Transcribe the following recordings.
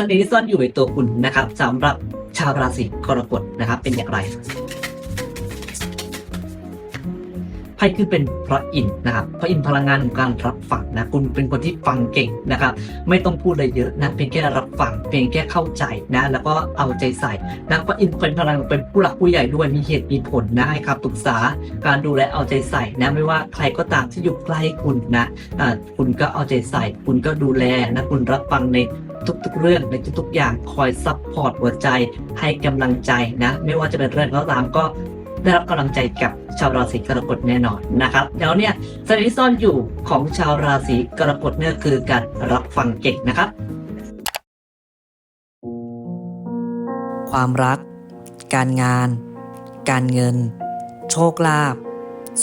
สนิทที่ซ่อนอยู่ในตัวคุณนะครับสำหรับชาวราศีกรกฎนะครับ เป็นอย่างไรไพ่คือเป็นพระอินทร์นะครับพระอินทร์พลังงานของการรับฟังนะคุณเป็นคนที่ฟังเก่งนะครับ ไม่ต้องพูดอะไรเยอะนะเพียงแค่รับฟังเพียงแค่เข้าใจนะแล้วก็เอาใจใส่นะพระอินทร์เป็นพลังเป็นผู้หลักผู้ใหญ่ด้วยมีเหตุมีผลนะให้คำปรึกษาการดูแลเอาใจใส่นะไม่ว่าใครก็ตามที่อยู่ใกล้คุณนะคุณก็เอาใจใส่ คุณก็ดูแลนะคุณรับฟังใน ทุกๆ เรื่องในทุกๆ อย่างคอยซัพพอร์ตหัวใจให้กำลังใจนะ ไม่ว่าจะเป็นเรื่องก็ตามก็ได้รับกำลังใจกับชาวราศีกรกฎแน่นอนนะครับแล้วเนี่ยสถิติซ่อนอยู่ของชาวราศีกรกฎเนี่ยคือการรับฟังเก่งนะครับ ความรัก การงาน การเงิน โชคลาภ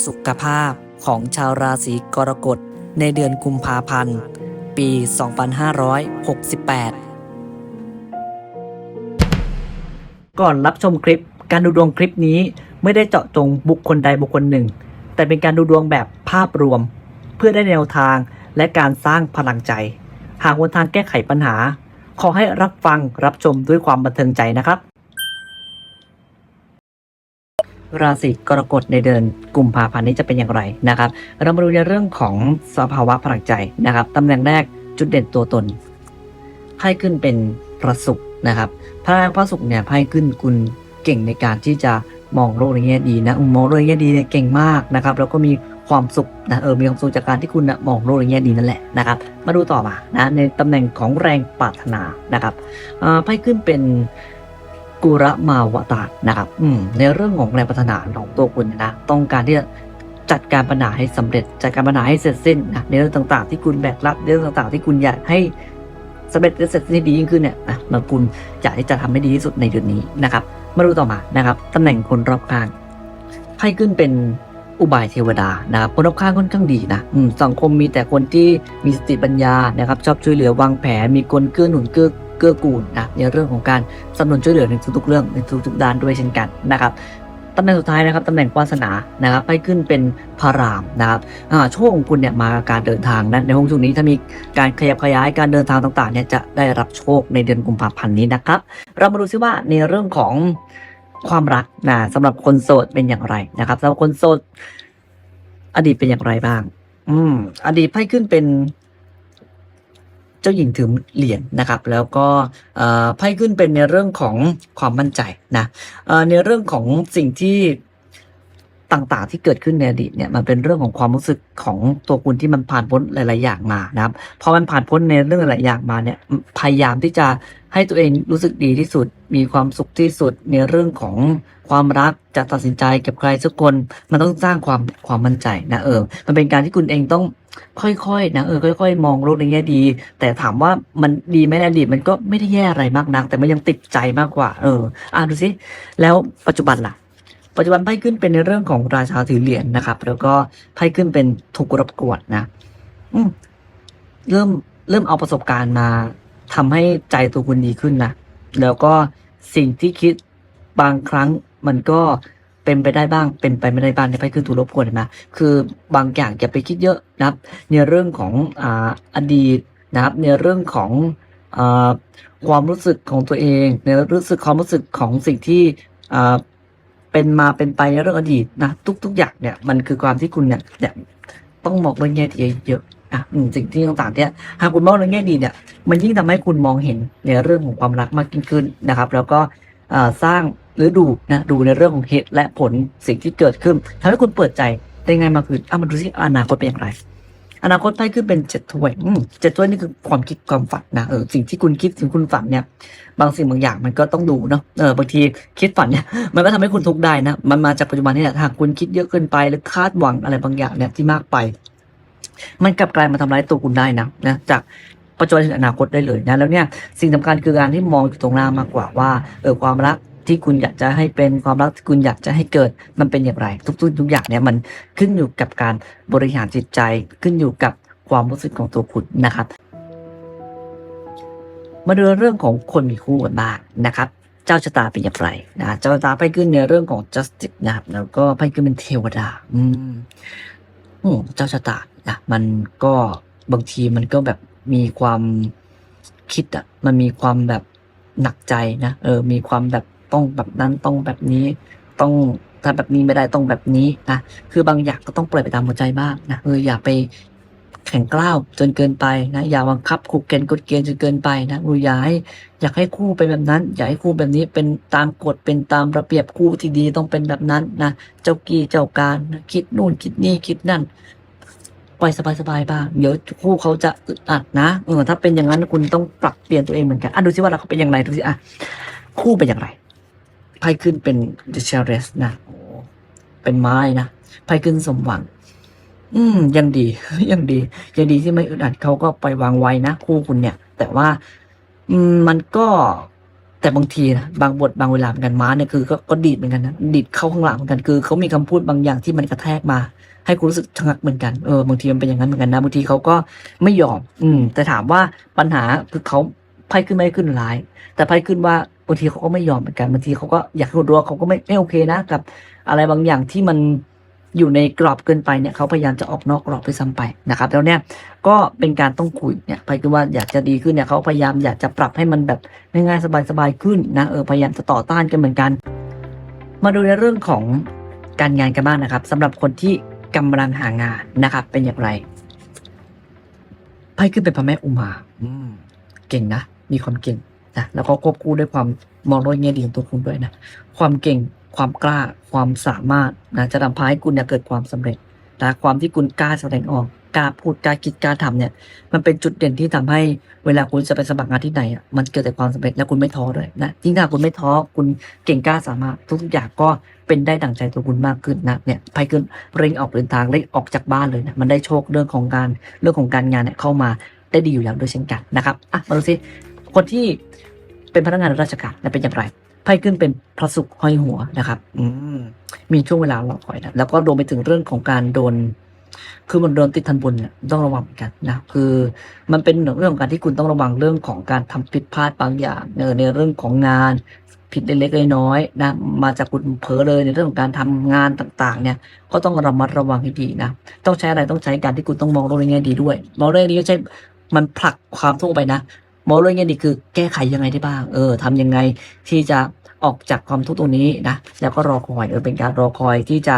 สุขภาพของชาวราศีกรกฎในเดือนกุมภาพันธ์ ปี 2568ก่อนรับชมคลิป การดูดวงคลิปนี้ไม่ได้เจาะจงบุคคลใดบุคคลหนึ่ง แต่เป็นการดูดวงแบบภาพรวม เพื่อได้แนวทางและการสร้างพลังใจ หากวันทางแก้ไขปัญหา ขอให้รับฟังรับชมด้วยความบันเทิงใจนะครับ ราศีกรกฎในเดือนกุมภาพันธ์นี้จะเป็นอย่างไรนะครับ เรามาดูในเรื่องของสภาวะพลังใจนะครับตำแหน่งแรกจุดเด่นตัวตนไพ่ขึ้นเป็นพระศุกร์นะครับพระพระศุกร์เนี่ยไพ่ขึ้นคุณเก่งในการที่จะมองโลกในแง่ดีนะมองโลกในแง่ดีเนี่ยเก่งมากนะครับ แล้วก็มีความสุขนะเออมีความสุขจากการที่คุณนะมองโลกในแง่ดีนั่นแหละนะครับ มาดูต่อมานะในตำแหน่งของแรงปรารถนานะครับไพ่ขึ้นเป็น กุระมาวตานะครับอืมในเรื่องของแรงปรารถนาของตัวคุณนะ ต้องการที่จะจัดการปัญหาให้สำเร็จ จัดการปัญหาให้เสร็จสิ้นนะในเรื่องต่างๆ ที่คุณแบกรับในเรื่องต่างๆ ที่คุณอยากให้สำเร็จและเสร็จสิ้นให้ดียิ่งขึ้นเนี่ยนะมันคุณอยากที่จะทำให้ดีที่สุดในเดือนนี้นะครับ มาดูต่อมานะครับตำแหน่งคนรอบข้างไพ่ขึ้นเป็นอุบายเทวดานะครับคนรอบข้างค่อนข้างดีนะอืมสังคมมีแต่คนที่มีสติปัญญานะครับ ชอบช่วยเหลือวางแผนมีคนเกื้อหนุนเกื้อ เกื้อกูลนะในเรื่องของการสนับสนุนช่วยเหลือในทุกๆเรื่องในทุกๆด้านด้วยเช่นกันนะครับตำแหน่งสุดท้ายนะครับตำแหน่งวาสนานะครับไปขึ้นเป็นพระรามนะครับโชคของคุณเนี่ยมากับการเดินทางนะในห้องช่วงนี้ถ้ามีการขยับขยายการเดินทางต่างๆเนี่ยจะได้รับโชคในเดือนกุมภาพันธ์นี้นะครับ เรามาดูซิว่าในเรื่องของความรักนะสำหรับคนโสดเป็นอย่างไรนะครับสำหรับคนโสดอดีตเป็นอย่างไรบ้าง อืม อดีตไพ่ขึ้นเป็น เจ้าหญิงถือเหรียญนะครับ แล้วก็เอ่อไพ่ขึ้นเป็นในเรื่องของความมั่นใจนะในเรื่องของสิ่งที่ต่างๆที่เกิดขึ้นในอดีตเนี่ยมันเป็นเรื่องของความรู้สึกของตัวคุณที่มันผ่านพ้นหลายๆอย่างมานะครับพอมันผ่านพ้นในเรื่องหลายๆอย่างมาเนี่ยพยายามที่จะให้ตัวเองรู้สึกดีที่สุด มีความสุขที่สุดในเรื่องของความรักจะตัดสินใจกับใครสักคน มันต้องสร้างความความมั่นใจนะเออมันเป็นการที่คุณเองต้อง ค่อยๆนะเออค่อย ๆ มองโลกในแง่ดี แต่ถามว่ามันดีไหมในอดีตมันก็ไม่ได้แย่อะไรมากนัก แต่มันยังติดใจมากกว่า เออ อ่าดูสิแล้วปัจจุบันล่ะ ปัจจุบันไพ่ขึ้นเป็นในเรื่องของราชาถือเหรียญนะครับ แล้วก็ไพ่ขึ้นเป็นถูกรบกวดนะ อืมเริ่มเริ่มเอาประสบการณ์มาทำให้ใจตัวคุณดีขึ้นนะแล้วก็สิ่งที่คิดบางครั้งมันก็ เป็นไปได้บ้าง เป็นไปไม่ได้บ้างในไพ่ขึ้นถูกรบกวนเห็นไหมคือบางอย่างอย่าไปคิดเยอะนะครับ ในเรื่องของอ่าอดีตนะครับ ในเรื่องของอ่าความรู้สึกของตัวเอง ในรู้สึกความรู้สึกของสิ่งที่อ่าเป็นมาเป็นไปในเรื่องอดีตนะทุก ๆ อย่างเนี่ยมันคือความที่คุณเนี่ยเนี่ยต้องมองในแง่ดีเยอะอะสิ่งที่ต่างๆเนี่ยหากคุณมองในแง่ดีเนี่ย มันยิ่งทำให้คุณมองเห็นในเรื่องของความรักมากยิ่งขึ้นนะครับ แล้วก็สร้าง หรือดูนะดูในเรื่องของเหตุและผลสิ่งที่เกิดขึ้นทำให้คุณเปิดใจได้ไงมากขึ้นอะมาดูสิอนาคตเป็นอย่างไร อนาคตไพ่ขึ้นเป็นเจ็ดถ้วยเจ็ดถ้วยนี่คือความคิดความฝันนะเออสิ่งที่คุณคิดสิ่งคุณฝันเนี่ย บางสิ่งบางอย่างมันก็ต้องดูเนาะเออบางทีคิดฝันเนี่ยมันก็ทำให้คุณทุกข์ได้นะมันมาจากปัจจุบันนี่แหละหากคุณคิดเยอะเกินไปหรือคาดหวังอะไรบางอย่างเนี่ยที่มากไป มันกลับกลายมาทำร้ายตัวคุณได้นะนะจากปัจจุบันถึงอนาคตได้เลยนะแล้วเนี่ยสิ่งสำคัญคือการที่มองอยู่ตรงหน้ามากกว่าว่าเออความรัก ที่คุณอยากจะให้เป็นความรักที่คุณอยากจะให้เกิดมันเป็นอย่างไร ทุกๆทุกอย่างเนี่ยมันขึ้นอยู่กับการบริหารจิตใจขึ้นอยู่กับความรู้สึกของตัวคุณนะครับ มาดูเรื่องของคนมีคู่กันบ้างนะครับเจ้าชะตาเป็นอย่างไรนะเจ้าชะตาไพ่ขึ้นในเรื่องของ justice นะครับแล้วก็ไพ่ขึ้นเป็นเทวดา อืมโอ้เจ้าชะตานะมันก็บางทีมันก็แบบมีความคิดอะ มันมีความแบบหนักใจนะเออ มีความแบบ ต้องแบบนั้นต้องแบบนี้ ต้องถ้าแบบนี้ไม่ได้ต้องแบบนี้นะคือบางอย่างก็ต้องปล่อยไปตามหัวใจบ้างนะเอออย่าไปแข่งกล้าวจนเกินไปนะอย่าบังคับขู่เกณฑ์กดเกณฑ์จนเกินไปนะอย่าให้อยากให้คู่เป็นแบบนั้น อยากให้คู่แบบนี้เป็นตามกฎเป็นตามระเบียบคู่ที่ดีต้องเป็นแบบนั้นนะเจ้ากี้เจ้าการนะคิดนู่นคิดนี่คิดนั่นปล่อยสบายๆบ้างเดี๋ยวคู่เขาจะอึดอัดนะเออถ้าเป็นอย่างนั้นคุณต้องปรับเปลี่ยนตัวเองเหมือนกันอะดูซิว่าเราเขาเป็นอย่างไรดูสิอะคู่เป็นอย่างไร ไพ่ขึ้นเป็น The c h a r e s นะโอ้เป็นไม้นะไพ่ขึ้นสมหวัง อืม ยังดี ยังดี ยังดีที่ไม่อึดอัดเขาก็ไปวางไว้นะคู่คุณเนี่ย แต่ว่า อืมมันก็แต่บางทีนะบางบทบางเวลาเหมือนกันม้าเนี่ยคือก็ก็ดีดเหมือนกันนะดีดเข้าข้างหลังเหมือนกันคือเขามีคำพูดบางอย่างที่มันกระแทกมา ให้คุณรู้สึกชะงักเหมือนกันเออบางทีมันเป็นอย่างนั้นเหมือนกันนะบางทีเขาก็ไม่ยอม อืม แต่ถามว่าปัญหาคือเขาไพ่ขึ้นไม่ขึ้นร้าย แต่ไพ่ขึ้นว่า บางทีเขาก็ไม่ยอมเหมือนกันบางทีเขาก็อยากให้รู้ว่าเขาก็ไม่ไม่โอเคนะกับ อะไรบางอย่างที่มันอยู่ในกรอบเกินไปเนี่ยเขาพยายามจะออกนอกกรอบไปซ้ำไปนะครับแล้วเนี่ยก็เป็นการต้องคุยเนี่ยไพ่คือว่าอยากจะดีขึ้นเนี่ยเขาพยายามอยากจะปรับให้มันแบบง่ายๆสบายๆขึ้นนะเออพยายามจะต่อต้านกันเหมือนกัน มาดูในเรื่องของการงานกันบ้างนะครับสำหรับคนที่กำลังหางานนะครับ เป็นอย่างไรไพ่ขึ้นเป็นพระแม่อุมาอืมเก่งนะ มีความเก่ง นะแล้วก็ควบคู่ด้วยความมองโลกแง่ดีของตัวคุณด้วยนะความเก่งความกล้าความสามารถนะจะนำพาให้คุณเนี่ยเกิดความสำเร็จนะความที่คุณกล้าแสดงออกกล้าพูดกล้าคิดกล้าทำเนี่ย มันเป็นจุดเด่นที่ทำให้เวลาคุณจะไปสมัครงานที่ไหนอะมันเกิดแต่ความสำเร็จและคุณไม่ท้อด้วยนะยิ่งถ้าคุณไม่ท้อคุณเก่งกล้าสามารถทุกๆอย่างก็เป็นได้ดั่งใจตัวคุณมากขึ้นนะเนี่ยไปขึ้นเร่งออกเดินทางเร่งออกจากบ้านเลยนะมันได้โชคเรื่องของการเรื่องของการงานเนี่ยเข้ามาได้ดีอยู่แล้วด้วยเช่นกันนะครับอะมาดูสิ คนที่เป็นพนักงานราชการเนี่ยเป็นอย่างไรไพ่ขึ้นเป็นพระศุกร์ห้อยหัวนะครับ อืมมีช่วงเวลารอคอยนะแล้วก็รวมไปถึงเรื่องของการโดน คือมันโดนติดทันบนเนี่ยต้องระวังเหมือนกันนะคือมันเป็นเรื่องของการที่คุณต้องระวังเรื่องของการทำผิดพลาดบางอย่างเนอในเรื่องของงานผิดเล็กๆน้อยๆนะมาจากคุณเผลอเลยในเรื่องของการทำงานต่างๆ เนี่ย ก็ต้องระมัดระวังให้ดีนะต้องใช้อะไรต้องใช้การที่คุณต้องมองโลกในแง่ดีด้วยมองโลกในแง่ดีไม่ใช่มันผลักความทุกข์ออกไปนะ มองโลกในแง่ดีคือแก้ไขยังไงได้บ้าง เออทำยังไงที่จะออกจากความทุกข์ตรงนี้นะ แล้วก็รอคอยเออเป็นการรอคอยที่จะ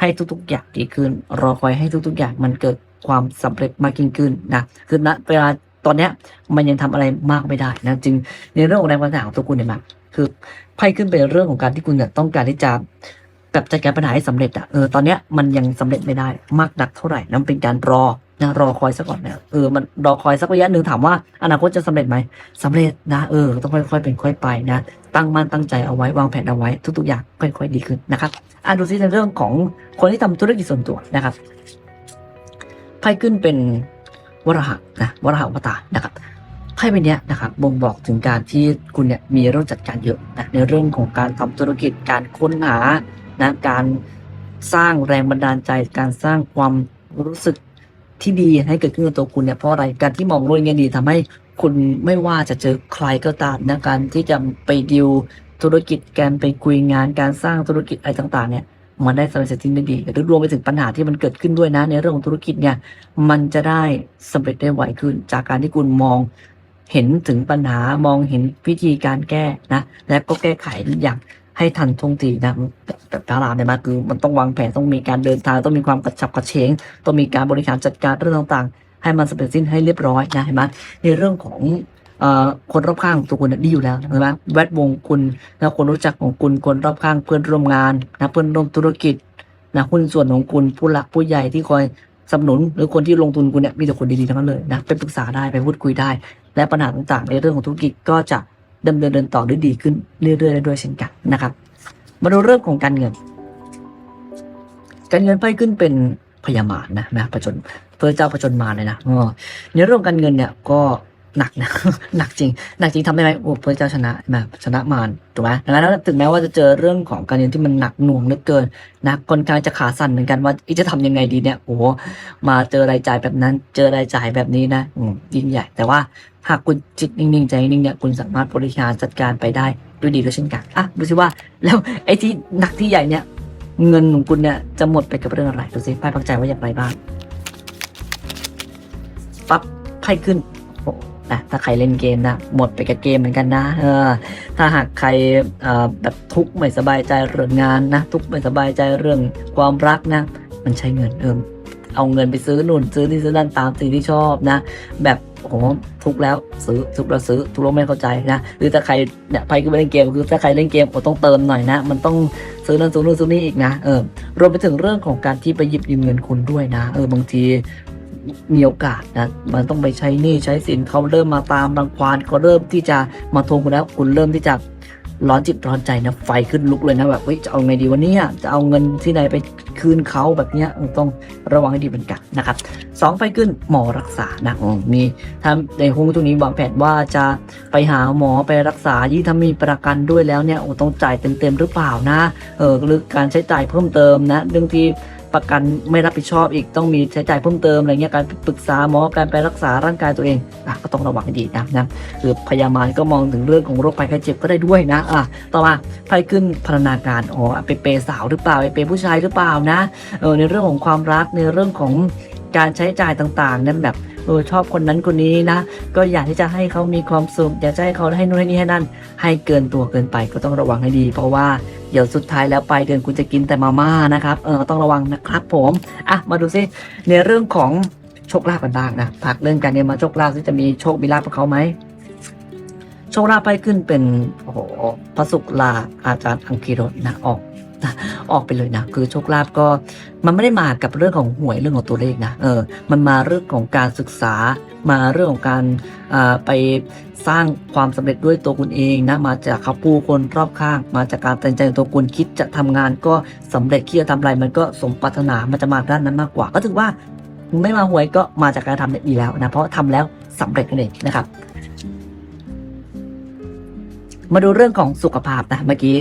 ให้ทุกๆ อย่างดีขึ้น รอคอยให้ทุกๆ อย่างมันเกิดความสำเร็จมากยิ่งขึ้นนะคือณเวลาตอนเนี้ยมันยังทำอะไรมากไม่ได้นะจึงในเรื่องของแรงบันดาของตัวคุณเนี่ยมันคือไพ่ขึ้นเป็นเรื่องของการที่คุณเนี่ยต้องการที่จะแบบจัดการปัญหาให้สำเร็จอะเออตอนเนี้ยมันยังสำเร็จไม่ได้มากนักเท่าไหร่นั่นเป็นการรอ นะรอคอยสักก่อนเนี่ยเออมันรอคอยสักระยะหนึ่งถามว่า อนาคตจะสำเร็จไหมสำเร็จนะเออต้องค่อยๆเป็นค่อยไปนะตั้งมั่นตั้งใจเอาไว้วางแผนเอาไว้ ทุกๆอย่างค่อยๆดีขึ้นนะครับอะดูซิในเรื่องของคนที่ทำธุรกิจส่วนตัวนะครับไพ่ขึ้นเป็นวรหะนะวรหะอวตานะครับไพ่ใบนี้นะครับบ่งบอกถึงการที่คุณเนี่ยมีเรื่องจัดการเยอะนะในเรื่องของการทำธุรกิจการค้นหานะการสร้างแรงบันดาลใจ การสร้างความรู้สึก ที่ดีให้เกิดขึ้นกับตัวคุณเนี่ยเพราะอะไรการที่มองโลกในแง่ดีทำให้คุณไม่ว่าจะเจอใครก็ตามนะการที่จะไปดิวธุรกิจการไปคุยงานการสร้างธุรกิจอะไรต่างๆเนี่ยมันได้สำเร็จเสร็จสิ้นได้ดีหรือรวมไปถึงปัญหาที่มันเกิดขึ้นด้วยนะ ในเรื่องของธุรกิจเนี่ยมันจะได้สำเร็จได้ไวขึ้น จากการที่คุณมองเห็นถึงปัญหามองเห็นวิธีการแก้นะ และก็แก้ไขอย่าง ให้ทันท่วงทีนะแบบแบบดาราเนี่ยมาคือมันต้องวางแผนต้องมีการเดินทางต้องมีความกระฉับกระเฉงต้องมีการบริหารจัดการเรื่องต่างๆ ให้มันสำเร็จสิ้นให้เรียบร้อยนะเห็นไหมในเรื่องของคนรอบข้างของตัวคุณดีอยู่แล้วเห็นไหมแวดวงคุณนะคนรู้จักของคุณคนรอบข้างเพื่อนร่วมงานนะเพื่อนร่วมธุรกิจนะหุ้นส่วนของคุณผู้หลักผู้ใหญ่ที่คอยสนับสนุนหรือคนที่ลงทุนคุณเนี่ยมีแต่คนดีๆทั้งนั้นเลยนะไปปรึกษาได้ไปพูดคุยได้ และปัญหาต่างๆ ในเรื่องของธุรกิจก็จะ ดำเนินเดินต่อได้ดีขึ้นเรื่อยๆได้ด้วยเช่นกันนะครับ มาดูเรื่องของการเงิน การเงินไพ่ขึ้นเป็นพยามารนะนะประจนเพื่อเจ้าประจนมาเลยนะในเรื่องการเงินเนี่ยก็ หนักนะหนักจริง หนักจริงทำได้ไหมโอ้พื่อเจ้าชนะแบบชนะมารถูกไหมดังนั้นแล้วถึงแม้ว่าจะเจอเรื่องของการเงินที่มันหนักหน่วงเหลือเกินนะคนข้างจะขาสั่นเหมือนกันว่าอีจะทำยังไงดีเนี่ยโอ้มาเจอรายจ่ายแบบนั้น เจอรายจ่ายแบบนี้นะยิ่งใหญ่ แต่ว่าหากคุณจิตนิ่งๆใจนิ่งเนี่ยคุณสามารถบริหารจัดการไปได้ด้วยดีด้วยเช่นกันอะดูสิว่าแล้วไอ้ที่หนักที่ใหญ่เนี่ยเงินของคุณเนี่ยจะหมดไปกับเรื่องอะไรดูสิไพ่พักใจว่าอย่างไรบ้างปั๊บไพ่ขึ้นโอ้ นะถ้าใครเล่นเกมนะหมดไปกับเกมเหมือนกันนะเออถ้าหากใครแบบทุกข์ไม่สบายใจเรื่องงานนะทุกข์ไม่สบายใจเรื่องความรักนะ มันใช้เงินเออเอาเงินไปซื้อนู่นซื้อนี่ซื้อนั่นตามสิ่งที่ชอบนะ แบบโอ้โหทุกแล้วซื้อทุกแล้วซื้อทุกข์แล้วไม่เข้าใจนะหรือถ้าใครเนี่ยไปก็ไปเล่นเกมคือถ้าใครเล่นเกมโอ้ต้องเติมหน่อยนะ มันต้องซื้อนั่นซื้อนู่นซื้อนี่อีกนะเออรวมไปถึงเรื่องของการที่ไปหยิบยืมเงินคุณด้วยนะเออบางที มีโอกาสนะมันต้องไปใช้หนี้ใช้สินเขาเริ่มมาตามรังควานเขาเริ่มที่จะมาทวงคุณแล้วคุณเริ่มที่จะร้อนจิตร้อนใจนะไฟขึ้นลุกเลยนะแบบเฮ้ยจะเอาไงดีวันนี้จะเอาเงินที่ไหนไปคืนเขาแบบเนี้ยต้องระวังให้ดีเหมือนกันนะครับสองไฟขึ้นหมอรักษานะอืมมีถ้าในฮวงตรงนี้วางแผนว่าจะไปหาหมอไปรักษายิ่ถ้ามีประกันด้วยแล้วเนี่ยโอ้ต้องจ่ายเต็มๆหรือเปล่านะเออหรือการใช้จ่ายเพิ่มเติมนะเรื่องที่ ประกันไม่รับผิดชอบอีกต้องมีใช้จ่ายเพิ่มเติมอะไรเงี้ยการปรึกษาหมอการไปรักษาร่างกายตัวเองอะก็ต้องระวังให้ดีนะนะคือพยาบาลก็มองถึงเรื่องของโรคภัยไข้เจ็บก็ได้ด้วยนะอะต่อมาไฟขึ้นพัฒนาการอ๋อไปเปสาวหรือเปล่าไปเปผู้ชายหรือเปล่านะเออในเรื่องของความรักในเรื่องของการใช้จ่ายต่างๆนั้นแบบ เออชอบคนนั้นคนนี้นะ ก็อยากที่จะให้เขามีความสุขอยากจะให้เขาให้นู่นให้นี่ให้นั่น ให้เกินตัวเกินไปก็ต้องระวังให้ดี เพราะว่าเดี๋ยวสุดท้ายแล้วปลายเดือนคุณจะกินแต่มาม่านะครับเออต้องระวังนะครับผมอะมาดูซิในเรื่องของโชคลาภกันบ้างนะพักเรื่องการเงินมาโชคลาภที่จะมีโชคมีลาภกับเขาไหมโชคลาภไปขึ้นเป็นโอ้โหพระศุกลาอาจารย์อังคีรสนะออก ออกไปเลยนะ คือโชคลาภก็มันไม่ได้มากับเรื่องของหวยเรื่องของตัวเลขนะเออมันมาเรื่องของการศึกษา มาเรื่องของการไปสร้างความสำเร็จด้วยตัวคุณเองนะมาจากเขาผู้คนรอบข้าง มาจากการตัดใจของตัวคุณคิดจะทำงานก็สำเร็จคิดจะทำอะไรมันก็สมปรารถนามันจะมาด้านนั้นมากกว่า ก็ถือว่าไม่มาหวยก็มาจากการทำเนี่ยดีแล้วนะเพราะทำแล้วสำเร็จนั่นเองนะครับ มาดูเรื่องของสุขภาพนะเมื่อกี้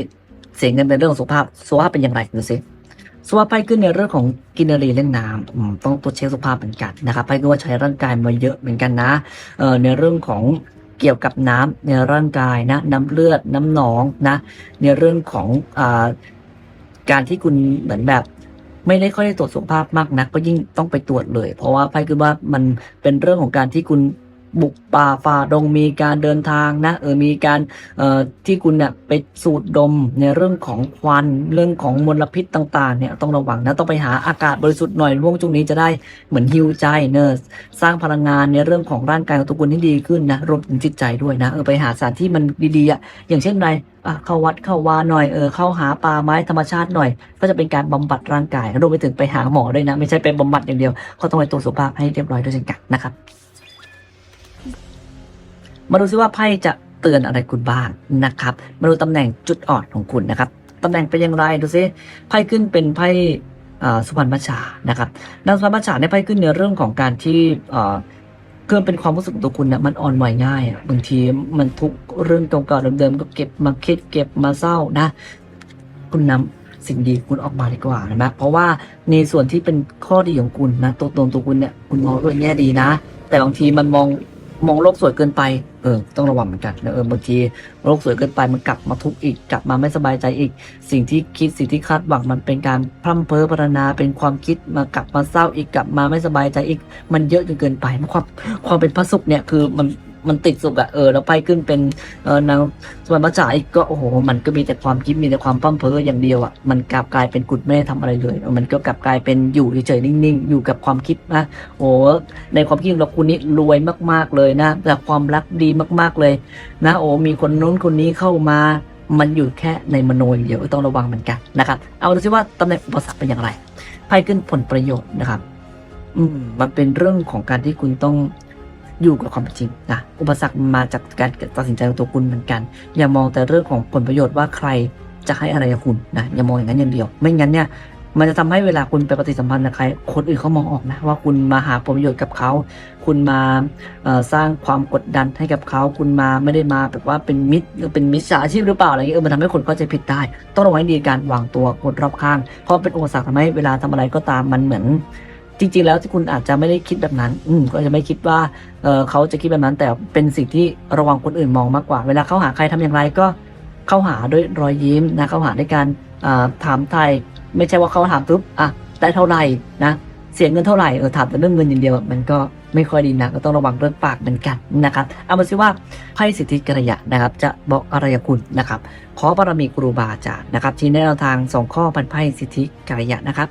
เสียเงินเป็นเรื่องของสุขภาพสุขภาพเป็นอย่างไรดูสิสุขภาพไปขึ้นในเรื่องของกินรีเรื่องน้ำต้องตรวจเช็คสุขภาพเหมือนกันนะครับไปก็ว่าใช้ร่างกายมาเยอะเหมือนกันนะเออในเรื่องของเกี่ยวกับน้ำในร่างกายนะ น้ำเลือดน้ำหนองนะ ในเรื่องของอการที่คุณเหมือนแบบ ไม่ได้ค่อยได้ตรวจสุขภาพมากนัก ก็ยิ่งต้องไปตรวจเลย เพราะว่าไพ่คือว่ามันเป็นเรื่องของการที่คุณ บุกป่าฝ่าดงมีการเดินทางนะเออมีการเอ่อที่คุณเนี่ยไปสูดดมในเรื่องของควันเรื่องของมลพิษต่างๆเนี่ยต้องระวังนะต้องไปหาอากาศบริสุทธิ์หน่อยพวกช่วงนี้จะได้เหมือนฮิวใจเนอะสร้างพลังงานในเรื่องของร่างกายของตัวคุณให้ดีขึ้นนะรวมถึงจิตใจด้วยนะเออไปหาสถานที่มันดีๆอะอย่างเช่นไรอะเข้าวัดเข้าวาหน่อยเออเข้าหาป่าไม้ธรรมชาติหน่อย ก็จะเป็นการบำบัดร่างกายรวมไปถึงไปหาหมอด้วยนะ ไม่ใช่เป็นบำบัดอย่างเดียว ก็ต้องไปตรวจสุขภาพให้เรียบร้อยด้วยเช่นกันนะครับ มาดูซิว่าไพ่จะเตือนอะไรคุณบ้างนะครับ มาดูตำแหน่งจุดอ่อนของคุณนะครับตำแหน่งเป็นอย่างไรดูซิไพ่ขึ้นเป็นไพ่สุพรรณบัญชานะครับนางสุพรรณบัญชาในไพ่ขึ้นในเรื่องของการที่เกินเป็นความรู้สึกของตัวคุณนะมันอ่อนไหวง่ายบางทีมันทุกเรื่องเก่าๆเดิมๆก็เก็บมาคิดเก็บมาเศร้านะ คุณนำสิ่งดีคุณออกมาดีกว่านะเพราะว่าในส่วนที่เป็นข้อดีของคุณนะตัวตนตัวคุณเนี่ยคุณมองด้วยแง่ดีนะ แต่บางทีมันมอง มองโลกสวยเกินไป เออ ต้องระวังเหมือนกันนะเออบางทีโลกสวยเกินไปมันกลับมาทุกข์อีก กลับมาไม่สบายใจอีก สิ่งที่คิดสิ่งที่คาดหวังมันเป็นการพร่ำเพ้อพรรณนาเป็นความคิดมากลับมาเศร้าอีกกลับมาไม่สบายใจอีก มันเยอะจนเกินไปความความเป็นพระสุขเนี่ยคือมัน มันติดสุขอะเออแล้วไปขึ้นเป็นเออนางสวรรค์พระจ่าอีกก็โอ้โห มันก็มีแต่ความคิดมีแต่ความพร่ำเพ้ออย่างเดียวอะมันกลับกลายเป็นกุดไม่ได้ทำอะไรเลย มันก็กลับกลายเป็นอยู่เฉยๆนิ่งๆ อยู่กับความคิดนะโอ้ในความคิดของเราคุณนี่รวยมาก ๆเลยนะ แต่ความรักดีมากๆเลยนะโอ้มีคนนู้นคนนี้เข้ามามันอยู่แค่ในมโนอย่างเดียวต้องระวังเหมือนกันนะครับ เอาดูซิว่าตำแหน่งอุปสรรคเป็นอย่างไรไพ่ขึ้นผลประโยชน์นะครับ อืมมันเป็นเรื่องของการที่คุณต้อง อยู่กับความเป็นจริงนะอุปสรรคมาจากการตัดสินใจของตัวคุณเหมือนกัน อย่ามองแต่เรื่องของผลประโยชน์ว่าใครจะให้อะไรกับคุณนะอย่ามองอย่างนั้นอย่างเดียว ไม่งั้นเนี่ยมันจะทำให้เวลาคุณไปปฏิสัมพันธ์กับใคร คนอื่นเขามองออกนะว่าคุณมาหาผลประโยชน์กับเขา คุณมาสร้างความกดดันให้กับเขา คุณมาไม่ได้มาแบบว่าเป็นมิตรหรือเป็นมิจฉาชีพหรือเปล่าอะไรเงี้ยเออมันทำให้คนเข้าใจผิดได้ ต้องระวังให้ดีการวางตัวคนรอบข้าง เพราะเป็นอุปสรรคทำให้เวลาทำอะไรก็ตามมันเหมือน จริง ๆ แล้วที่คุณอาจจะไม่ได้คิดแบบนั้น อืมก็จะไม่คิดว่าเออเขาจะคิดแบบนั้น แต่เป็นสิ่งที่ระวังคนอื่นมองมากกว่า เวลาเข้าหาใครทำอย่างไรก็เข้าหาด้วยรอยยิ้มนะเข้าหาด้วยการถามไทยไม่ใช่ว่าเขาถามปุ๊บอะได้เท่าไหร่นะเสียเงินเท่าไหร่เออถามแต่เรื่องเงินอย่างเดียวมันก็ไม่ค่อยดีนะก็ต้องระวังเรื่องปากเหมือนกันนะครับเอามาสิว่าไพ่สิทธิกระยะนะครับ จะบอกอะไรกับคุณนะครับ ขอบารมีครูบาอาจารย์นะครับที่แนวทางสองข้อพันไพ่สิทธิกระยะนะครับ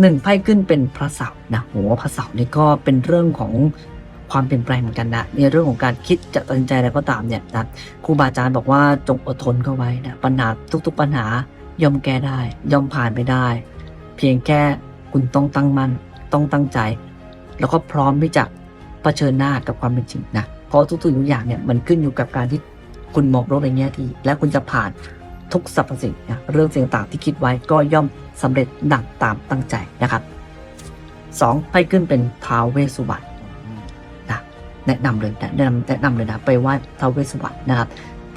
หนึ่งไพ่ขึ้นเป็นพระเสาร์นะโหพระเสาร์นี่ก็เป็นเรื่องของความเปลี่ยนแปลงเหมือนกันนะในเรื่องของการคิดจะตัดสินใจอะไรก็ตามเนี่ยนะครูบาอาจารย์บอกว่าจงอดทนเข้าไว้นะปัญหาทุก ๆ ปัญหายอมแก้ได้ยอมผ่านไปได้ เพียงแค่คุณต้องตั้งมั่นต้องตั้งใจ แล้วก็พร้อมที่จะเผชิญหน้ากับความเป็นจริงนะเพราะทุกๆทุกอย่างเนี่ยมันขึ้นอยู่กับการที่คุณมองโลกในแง่ดีและคุณจะผ่านทุกสรรพสิ่งนะเรื่องสิ่งต่างๆที่คิดไว้ก็ย่อม สำเร็จดังตามตั้งใจนะครับสองไพ่ขึ้นเป็นท้าวเวสสุวรรณนะแนะนำเลยนะแนะนำแนะนำเลยนะ ไปไหว้ท้าวเวสสุวรรณนะครับ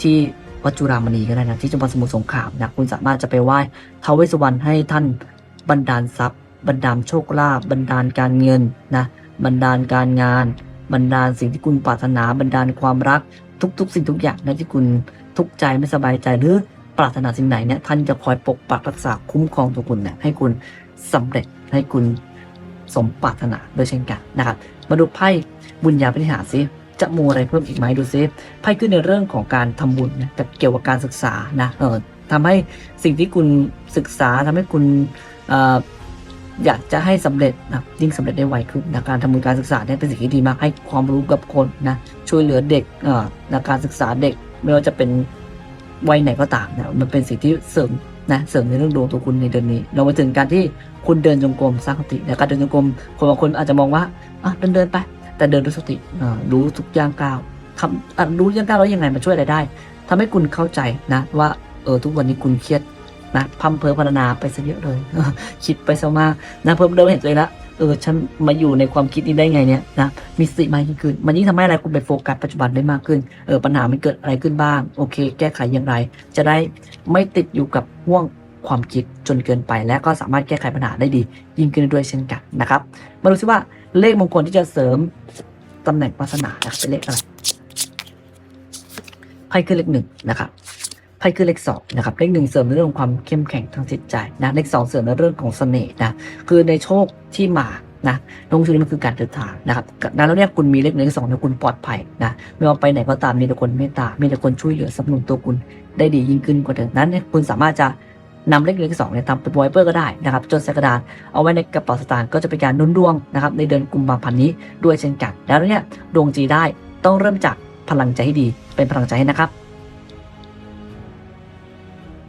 ที่วัดจุฬามณีก็ได้นะที่จังหวัดสมุทรสงครามนะคุณสามารถจะไปไหว้ท้าวเวสสุวรรณให้ท่านบันดาลทรัพย์บันดาลโชคลาภบันดาลการเงินนะบันดาลการงานบันดาลสิ่งที่คุณปรารถนาบันดาลความรักทุก ๆ สิ่งทุกอย่างนะที่คุณทุกใจไม่สบายใจหรือ ปรารถนาสิ่งไหนเนี่ยท่านจะคอยปกปักรักษาคุ้มครองตัวคุณเนี่ยให้คุณสำเร็จให้คุณสมปรารถนาโดยเช่นกันนะครับมาดูไพ่บุญญาปฏิหารซิจะมูอะไรเพิ่มอีกไหมดูซิไพ่ขึ้นในเรื่องของการทำบุญนะแต่เกี่ยวกับการศึกษานะเออทำให้สิ่งที่คุณศึกษาทำให้คุณอออยากจะให้สำเร็จนะยิ่งสำเร็จได้ไวขึ้นนะการทำบุญการศึกษาเนี่ยเป็นสิ่งที่ดีมากให้ความรู้กับคนนะช่วยเหลือเด็กเอ่อนการศึกษาเด็กไม่ว่าจะเป็น วัยไหนก็ตามนะมันเป็นสิ่งที่เสริมนะเสริมในเรื่องดวงตัวคุณในเดือนนี้เราไปถึงการที่คุณเดินจงกรมสร้างสตินะการเดินจงกรมคนบางคนอาจจะมองว่าอะเดินเดินไป แต่เดินด้วยสติอ่ารู้ทุกย่างก้าวคำอะรู้ย่างก้าวแล้วยังไงมันช่วยอะไรได้ทำให้คุณเข้าใจนะ ว่าเออทุกวันนี้คุณเครียดนะพัมเพอพัฒนาไปซะเยอะเลยคิดไปซะมากนะเพิ่มเริ่มเห็นตัวเองละ เออฉันมาอยู่ในความคิดนี้ได้ไงเนี่ยนะมีสติมากยิ่งขึ้น มันยิ่งทำให้อะไรคุณไปโฟกัสปัจจุบันได้มากขึ้นเออปัญหามันเกิดอะไรขึ้นบ้าง โอเค แก้ไขอย่างไร จะได้ไม่ติดอยู่กับห่วงความคิดจนเกินไป และก็สามารถแก้ไขปัญหาได้ดี ยิ่งขึ้นด้วยเช่นกันนะครับมาดูซิว่าเลขมงคลที่จะเสริมตำแหน่งปรารถนานะครับเป็นเลขอะไรไพ่คือเลขหนึ่งนะครับ ไพ่คือเลขสองนะครับเลขหนึ่งเสริมในเรื่องของความเข้มแข็งทางจิตใจนะเลขสองเสริมในเรื่องของเสน่ห์นะคือในโชคที่มานะตรงช่วงนี้มันคือการเดินทางนะครับดังนั้นแล้วเนี่ยคุณมีเลขหนึ่งเลขสองเนี่ยคุณปลอดภัยนะไม่ว่าไปไหนก็ตามมีแต่คนเมตตา มีแต่คนช่วยเหลือสนับสนุนตัวคุณได้ดียิ่งขึ้นกว่าเดิมนั้นเนี่ยคุณสามารถจะนำเลขหนึ่งเลขสองเนี่ยทำเป็นไวเปอร์ก็ได้นะครับจดใส่กระดาษเอาไว้ในกระเป๋าสตางค์ก็จะเป็นการนุ่นดวงนะครับในเดือนกุมภาพันธ์นี้ด้วยเช่นกัน แล้วเนี่ยดวงจีได้ต้องเริ่มจากพลังใจให้ดีเป็นพลังใจให้นะครับ